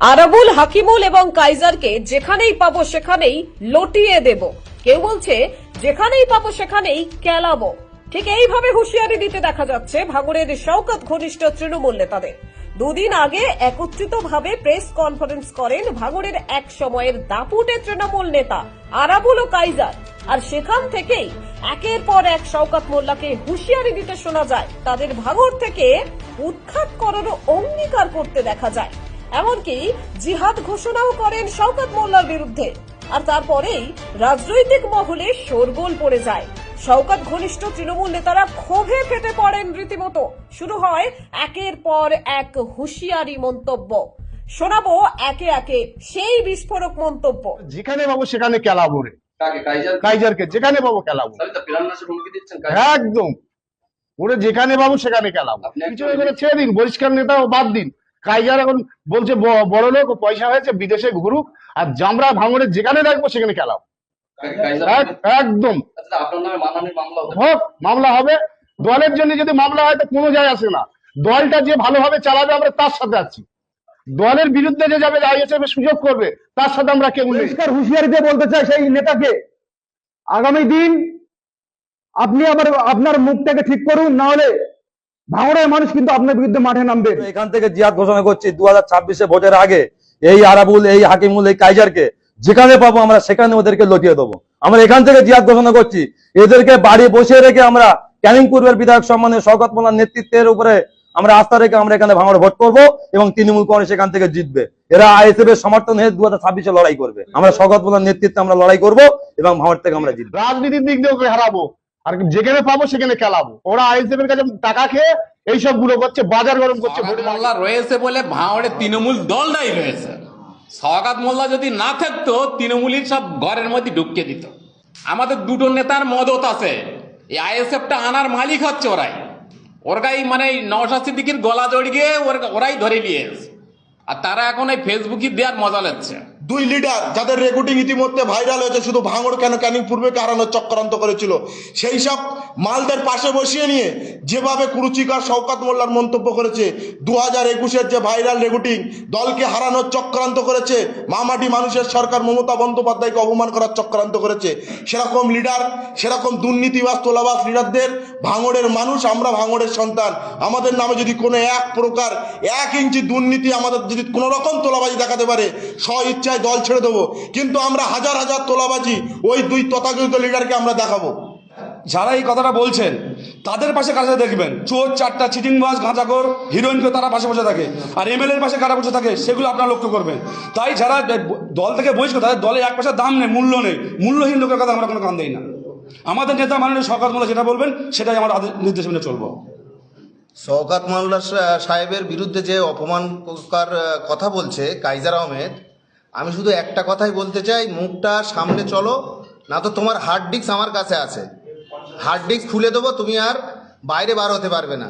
আরাবুল হাকিমুল এবং কাইজারকে যেখানেই পাবো সেখানেই লটিয়ে দেব। কেউ বলছে, যেখানেই পাবো সেখানেই কেলাবো। ঠিক এইভাবে হুঁশিয়ারি দিতে দেখা যাচ্ছে ভাঙড়ের শওকত ঘনিষ্ঠ তৃণমূল নেতাদের। দুদিন আগে একত্রিতভাবে প্রেস কনফারেন্স করেন ভাঙড়ের এক সময়ের দাপুটে তৃণমূল নেতা আরাবুল ও কাইজার আর সেখান থেকেই একের পর এক শওকত মোল্লাকে হুঁশিয়ারি দিতে শোনা যায়। তাদের ভাঙড় থেকে উৎখাত করারও অঙ্গীকার করতে দেখা যায়। এমনকি জিহাদ ঘোষণাও করেন শওকত মোল্লার বিরুদ্ধে। আর তারপরেই রাজনৈতিক মহলে শোরগোল পড়ে যায়। শওকত ঘনিষ্ঠ তৃণমূল নেতারা ক্ষোভে ফেটে পড়েন রীতিমতো। শুরু হয় একের পর এক হুঁশিয়ারি মন্তব্য। শোনাবো একে একে সেই বিস্ফোরক মন্তব্য। যেখানে পাবো সেখানে খেলাবো রে কাইজারকে? যেখানে পাবো কাইজার। একদম। ওরে যেখানে পাবো সেখানে আপনি কিছু ছেড়ে দিন পরিষ্কার নেতা ও বাদ দিন। কাইজার এখন বলছে বড় লোক পয়সা হয়েছে বিদেশে ঘুরুক আর জামরা ভাঙড়ে যেখানে রাখব সেখানে এক- একদম। আচ্ছা। হোক মামলা হবে। দলের জন্য যদি মামলা হয় তো কোনো যায় আসে না। দলটা যে ভালোভাবে চালাবে আমরা তার সাথে আছি। দলের বিরুদ্ধে যে যাবে আইএসএফ সুযোগ করবে। তার সাথে আমরা কেউ পরিষ্কার হুঁশিয়ারি দিয়ে বলতে চাই সেই নেতাকে আগামী দিন আপনি আবার আপনার মুখটাকে ঠিক করুন না হলে ভাঙড়ের মানুষ কিন্তু আপনার বিরুদ্ধে মাঠে নামবে। এখান থেকে জিয়াদ ঘোষণা করছি দু হাজার ছাব্বিশে ভোটের আগে এই আরাবুল এই হাকিমুল এই কাইজারকে যেখানে পাবো আমরা সেখানে ওদেরকে লটিয়ে দেবো। আমরা এখান থেকে জিয়াদ ঘোষণা করছি এদেরকে বাড়ি বসে রেখে আমরা ক্যানিং পূর্বের বিধায়ক সম্মানে শওকত মোল্লার নেতৃত্বের উপরে আমরা আস্থা রেখে আমরা এখানে ভাঙড়ে ভোট করব এবং তৃণমূল কংগ্রেস এখান থেকে জিতবে। এরা আইএসএফ এর সমর্থন হয়ে দু হাজার ছাব্বিশে লড়াই করবে। আমরা শওকত মোল্লার নেতৃত্বে আমরা লড়াই করব এবং ভাঙড় থেকে আমরা জিতবো। রাজনীতির দিক দিয়ে হারাবো? আর যেখানে পাবো সেখানে খেলাবো। ওরা আইএসএফ এর কাছে টাকা খেয়ে এইসবগুলো করছে বাজার গরম করছে মোল্লা রয়েছে বলে ভাঙড়ে তৃণমূল দলটাই রয়েছে। সওগাত মোল্লা যদি না থাকতো তৃণমূলই সব ঘরের মধ্যে ঢুকিয়ে দিত। আমাদের দুটো নেতার মদত আছে। এই আইএসএফটা আনার মালিক হচ্ছে ওরাই। ওরকাই মানে এই নওশাদ সিদ্দিকির গলা জড়িয়ে ওর- ওরাই ধরে নিয়েছে আর তারা এখন এই ফেসবুকে দেওয়ার মজা লাগছে দুই লিডার যাদের রেকর্ডিং ইতিমধ্যে ভাইরাল হয়েছে, শুধু ভাঙড় কেন, ক্যানিং পূর্বেকে হারানোর চক্রান্ত করেছিল। সেই সব মালদের পাশে বসিয়ে নিয়ে যেভাবে কুরুচিকার শওকাত মোল্লার মন্তব্য করেছে দু হাজার একুশের যে ভাইরাল রেকর্ডিং দলকে হারানোর চক্রান্ত করেছে, মামাটি মানুষের সরকার মমতা বন্দ্যোপাধ্যায়কে অপমান করার চক্রান্ত করেছে। সেরকম লিডার, সেরকম দুর্নীতিবাস তোলাবাস লিডারদের ভাঙড়ের মানুষ, আমরা ভাঙড়ের সন্তান। আমাদের নামে যদি কোনো এক প্রকার, এক ইঞ্চি দুর্নীতি আমাদের যদি কোনো রকম তোলাবাজি দেখাতে পারে, স্ব ইচ্ছায় দল ছেড়ে দেবো। কিন্তু আমরা হাজার হাজার তোলাবাজি ওই দুই তথাকথিত লিডারকে আমরা দেখাবো। যারা এই কথাটা বলছেন, তাদের পাশে কাছে দেখবেন? চোর, চারটা, চিটিংবাজ গাঁজাখোর হিরোইনকে তারা পাশে বসে থাকে। আর এমএলএ এর পাশে কারা বসে থাকে, সেগুলো আপনারা লক্ষ্য করবেন। তাই যারা দল থেকে বহিষ্কৃত তাদের দলে এক পয়সা দাম নেই, মূল্য নেই। মূল্যহীন লোকের কথা আমরা কোনো কান দিই না। আমাদের নেতা মাননীয় সরকার মোল্লা যেটা বলবেন, সেটাই আমরা নির্দেশ মেনে চলবো। শওকাত মোল্লা সাহেবের বিরুদ্ধে যে অপমানকর কথা বলছে কাইজার আহমেদ আমি শুধু একটা কথাই বলতে চাই, মুখটা সামনে চলো, না তো তোমার হার্ড ডিস্ক আমার কাছে আছে। হার্ড ডিস্ক খুলে দেবো, তুমি আর বাইরে বার হতে পারবে না।